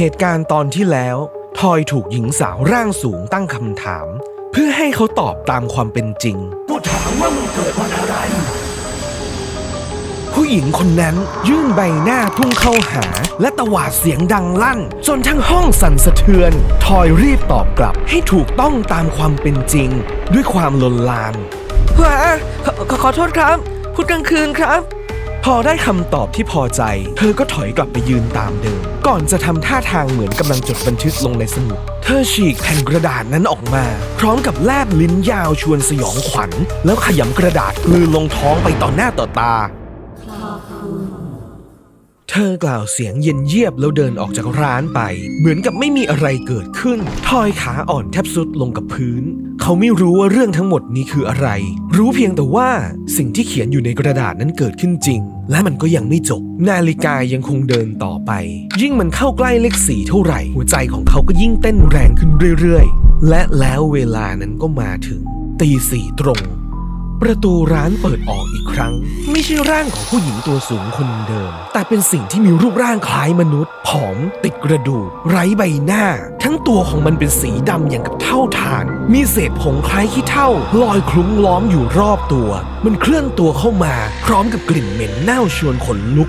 เหตุการณ์ตอนที่แล้ว ทอยถูกหญิงสาวร่างสูงตั้งคำถาม เพื่อให้เขาตอบตามความเป็นจริงก็ถามว่ามึงเกิดวันอะไร ผู้หญิงคนนั้นยื่นใบหน้าพุ่งเข้าหา และตวาดเสียงดังลั่น จนทั้งห้องสั่นสะเทือน ทอยรีบตอบกลับให้ถูกต้องตามความเป็นจริง ด้วยความลนลาน ว้าขอขอขอโทษครับ พูดกลางคืนครับ พอได้คำตอบที่พอใจ เธอก็ถอยกลับไปยืนตามเดิม ก่อนจะทำท่าทางเหมือนกำลังจดบันทึกลงในสมุด เธอฉีกแผ่นกระดาษนั้นออกมา พร้อมกับแลบลิ้นยาวชวนสยองขวัญ แล้วขยำกระดาษกลืนลงท้องไปต่อหน้าต่อตา เธอกล่าวเสียงเย็นเยียบแล้วเดินออกจากร้านไป เหมือนกับไม่มีอะไรเกิดขึ้น ทอยขาอ่อนแทบสุดลงกับพื้น เขาไม่รู้ว่าเรื่องทั้งหมดนี้คืออะไร รู้เพียงแต่ว่าสิ่งที่เขียนอยู่ในกระดาษนั้นเกิดขึ้นจริง และมันก็ยังไม่จบ นาฬิกายังคงเดินต่อไป ยิ่งมันเข้าใกล้เลขสี่เท่าไหร่ หัวใจของเขาก็ยิ่งเต้นแรงขึ้นเรื่อยๆ และแล้วเวลานั้นก็มาถึงตีสี่ตรง ประตูร้านเปิดออกอีกครั้ง ไม่ใช่ร่างของผู้หญิงตัวสูงคนเดิม แต่เป็นสิ่งที่มีรูปร่างคล้ายมนุษย์ ผอม ติดกระดูก ไร้ใบหน้า ทั้งตัวของมันเป็นสีดำอย่างกับเท่าฐาน มีเศษผงคล้ายขี้เถ้าลอยคลุ้งล้อมอยู่รอบตัว มันเคลื่อนตัวเข้ามา พร้อมกับกลิ่นเหม็นเน่าชวนขนลุก